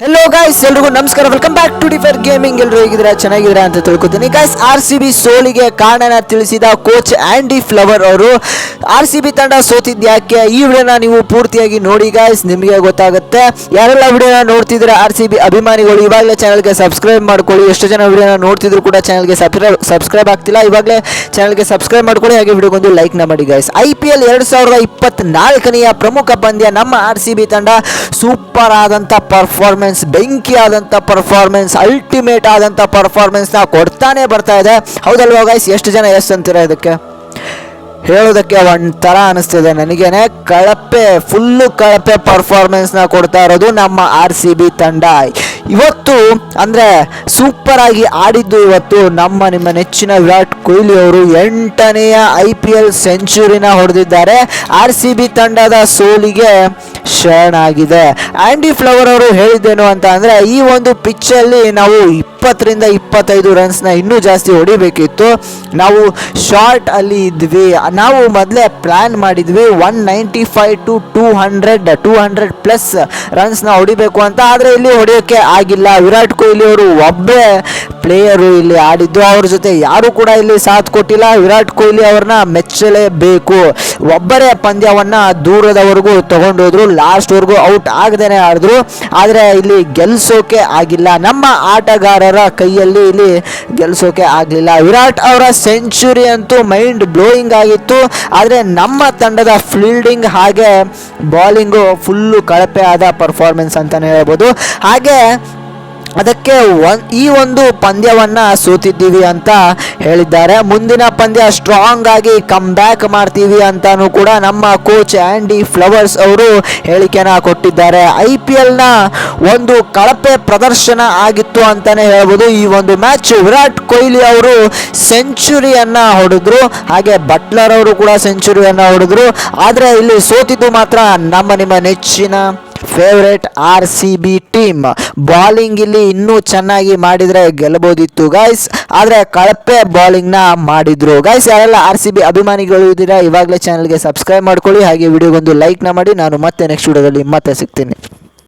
Hello guys ಎಲ್ರಿಗೂ ನಮಸ್ಕಾರ. Welcome back to differ gaming ಎಲ್ಲರೂ ಹೇಗಿದ್ದೀರಾ? ಚೆನ್ನಾಗಿದ್ದೀರಾ ಅಂತ ತಿಳ್ಕೊತೀನಿ. ಗಾಯ್ಸ್ ಆರ್ ಸಿ ಬಿ ಸೋಲಿಗೆ ಕಾರಣನ ತಿಳಿಸಿದ ಕೋಚ್ ಆ್ಯಂಡಿ ಫ್ಲವರ್ ಅವರು ಆರ್ ಸಿ ಬಿ ತಂಡ ಸೋತಿದ್ಯಾಕೆ ಈ ವಿಡಿಯೋನ ನೀವು ಪೂರ್ತಿಯಾಗಿ ನೋಡಿ ಗಾಯ್ಸ್ ನಿಮಗೆ ಗೊತ್ತಾಗುತ್ತೆ. ಯಾರೆಲ್ಲ ವಿಡಿಯೋನ ನೋಡ್ತಿದ್ರೆ ಆರ್ ಸಿ ಬಿ ಅಭಿಮಾನಿಗಳು, ಇವಾಗಲೇ ಚಾನಲ್ಗೆ ಸಬ್ಸ್ಕ್ರೈಬ್ ಮಾಡ್ಕೊಳ್ಳಿ. ಎಷ್ಟು ಜನ ವಿಡಿಯೋನ ನೋಡ್ತಿದ್ರು ಕೂಡ ಚಾನಲ್ಗೆ ಸಬ್ಸ್ಕ್ರೈಬ್ ಸಬ್ಸ್ಕ್ರೈಬ್ ಆಗ್ತಿಲ್ಲ. ಇವಾಗಲೇ ಚಾನಲ್ಗೆ ಸಬ್ಸ್ಕ್ರೈಬ್ ಮಾಡ್ಕೊಳ್ಳಿ. ಹಾಗೆ ವಿಡಿಯೋಗೊಂದು ಲೈಕ್ನ ಮಾಡಿ ಗಾಯ್ಸ್ ಐ ಪಿ ಎಲ್ ಎರಡು ಸಾವಿರದ ಇಪ್ಪತ್ತ್ನಾಲ್ಕನೆಯ ಪ್ರಮುಖ ಪಂದ್ಯ ನಮ್ಮ ಆರ್ ಸಿ ಬಿ ತಂಡ ಸೂಪರ್ ಆದಂಥ ಪರ್ಫಾರ್ಮೆನ್ಸ್ ಬೆಂಕಿ ಆದಂಥ ಪರ್ಫಾರ್ಮೆನ್ಸ್ ಅಲ್ಟಿಮೇಟ್ ಆದಂಥ ಪರ್ಫಾರ್ಮೆನ್ಸ್ನ ಕೊಡ್ತಾನೆ ಬರ್ತಾ ಇದೆ. ಹೌದಲ್ವಾ ಗೈಸ್ ಎಷ್ಟು ಜನ ಎಷ್ಟು ಅಂತೀರ ಇದಕ್ಕೆ? ಹೇಳೋದಕ್ಕೆ ಒಂಥರ ಅನಿಸ್ತಿದೆ ನನಗೇನೆ. ಕಳಪೆ ಫುಲ್ಲು ಕಳಪೆ ಪರ್ಫಾರ್ಮೆನ್ಸ್ನ ಕೊಡ್ತಾ ಇರೋದು ನಮ್ಮ ಆರ್ ಸಿ ಬಿ ತಂಡ. ಇವತ್ತು ಅಂದರೆ ಸೂಪರ್ ಆಗಿ ಆಡಿದ್ದು ಇವತ್ತು ನಮ್ಮ, ನಿಮ್ಮ ನೆಚ್ಚಿನ ವಿರಾಟ್ ಕೊಹ್ಲಿ ಅವರು ಎಂಟನೆಯ ಐ ಪಿ ಎಲ್ ಸೆಂಚುರಿನ ಹೊಡೆದಿದ್ದಾರೆ. ಆರ್ ಸಿ ಬಿ ತಂಡದ ಸೋಲಿಗೆ ಶರಣಾಗಿದೆ. ಆಂಡಿ ಫ್ಲವರ್ ಅವರು ಹೇಳಿದ್ದೇನು ಅಂತ ಅಂದರೆ ಈ ಒಂದು ಪಿಚ್ಚಲ್ಲಿ ನಾವು ಇಪ್ಪತ್ತರಿಂದ ಇಪ್ಪತ್ತೈದು ರನ್ಸ್ನ ಇನ್ನೂ ಜಾಸ್ತಿ ಹೊಡಿಬೇಕಿತ್ತು. ನಾವು ಶಾರ್ಟ್ ಅಲ್ಲಿ ಇದ್ವಿ. ನಾವು ಮೊದಲೇ ಪ್ಲ್ಯಾನ್ ಮಾಡಿದ್ವಿ one ninety five to two hundred two hundred plus ರನ್ಸ್ನ ಹೊಡಿಬೇಕು ಅಂತ. ಆದರೆ ಇಲ್ಲಿ ಹೊಡೆಯೋಕ್ಕೆ ಆಗಿಲ್ಲ. ವಿರಾಟ್ ಕೊಹ್ಲಿ ಅವರು ಒಬ್ಬೇ ಪ್ಲೇಯರು ಇಲ್ಲಿ ಆಡಿದ್ದು. ಅವ್ರ ಜೊತೆ ಯಾರು ಕೂಡ ಇಲ್ಲಿ ಸಾಥ್ ಕೊಟ್ಟಿಲ್ಲ. ವಿರಾಟ್ ಕೊಹ್ಲಿ ಅವ್ರನ್ನ ಮೆಚ್ಚಲೇಬೇಕು. ಒಬ್ಬರೇ ಪಂದ್ಯವನ್ನು ದೂರದವರೆಗೂ ತಗೊಂಡೋದ್ರು ಲಾಸ್ಟ್ವರೆಗೂ ಔಟ್ ಆಗದೇನೆ ಆಡಿದ್ರು. ಆದರೆ ಇಲ್ಲಿ ಗೆಲ್ಸೋಕೆ ಆಗಿಲ್ಲ. ನಮ್ಮ ಆಟಗಾರರ ಕೈಯಲ್ಲಿ ಇಲ್ಲಿ ಗೆಲ್ಸೋಕೆ ಆಗಲಿಲ್ಲ. ವಿರಾಟ್ ಅವರ ಸೆಂಚುರಿ ಅಂತೂ ಮೈಂಡ್ ಬ್ಲೋಯಿಂಗ್ ಆಗಿತ್ತು. ಆದರೆ ನಮ್ಮ ತಂಡದ ಫೀಲ್ಡಿಂಗ್ ಹಾಗೆ ಬಾಲಿಂಗು ಫುಲ್ಲು ಕಳಪೆ ಆದ ಪರ್ಫಾರ್ಮೆನ್ಸ್ ಅಂತಲೇ ಹೇಳ್ಬೋದು. ಹಾಗೆ ಅದಕ್ಕೆ ಈ ಒಂದು ಪಂದ್ಯವನ್ನ ಸೋತಿದ್ದೀವಿ ಅಂತ ಹೇಳಿದ್ದಾರೆ. ಮುಂದಿನ ಪಂದ್ಯ ಸ್ಟ್ರಾಂಗ್ ಆಗಿ ಕಮ್ ಬ್ಯಾಕ್ ಮಾಡ್ತೀವಿ ಅಂತಾನು ಕೂಡ ನಮ್ಮ ಕೋಚ್ ಆಂಡಿ ಫ್ಲವರ್ಸ್ ಅವರು ಹೇಳಿಕೆನ ಕೊಟ್ಟಿದ್ದಾರೆ. ಐ ಪಿ ಎಲ್ನ ಒಂದು ಕಳಪೆ ಪ್ರದರ್ಶನ ಆಗಿತ್ತು ಅಂತಾನೆ ಹೇಳ್ಬೋದು. ಈ ಒಂದು ಮ್ಯಾಚ್ ವಿರಾಟ್ ಕೊಹ್ಲಿ ಅವರು ಸೆಂಚುರಿಯನ್ನ ಹೊಡೆದ್ರು. ಹಾಗೆ ಬಟ್ಲರ್ ಅವರು ಕೂಡ ಸೆಂಚುರಿಯನ್ನ ಹೊಡೆದ್ರು. ಆದರೆ ಇಲ್ಲಿ ಸೋತಿದ್ದು ಮಾತ್ರ ನಮ್ಮ ನಿಮ್ಮ ನೆಚ್ಚಿನ favourite R C B team bowling ಇಲ್ಲಿ ಇನ್ನೂ ಚೆನ್ನಾಗಿ ಮಾಡಿದರೆ ಗೆಲ್ಲಬಹುದಿತ್ತು ಗೈಸ್ ಆದರೆ ಕಳಪೆ ಬಾಲಿಂಗ್ನ ಮಾಡಿದ್ರು. ಗೈಸ್ ಯಾರೆಲ್ಲ ಆರ್ ಸಿ ಬಿ ಅಭಿಮಾನಿಗಳು ಇದ್ದೀರಾ, ಇವಾಗಲೇ ಚಾನಲ್ಗೆ ಸಬ್ಸ್ಕ್ರೈಬ್ ಮಾಡ್ಕೊಳ್ಳಿ. ಹಾಗೆ ವಿಡಿಯೋಗೊಂದು ಲೈಕ್ನ ಮಾಡಿ. ನಾನು ಮತ್ತೆ ನೆಕ್ಸ್ಟ್ ವಿಡಿಯೋದಲ್ಲಿ ಮತ್ತೆ ಸಿಗ್ತೀನಿ.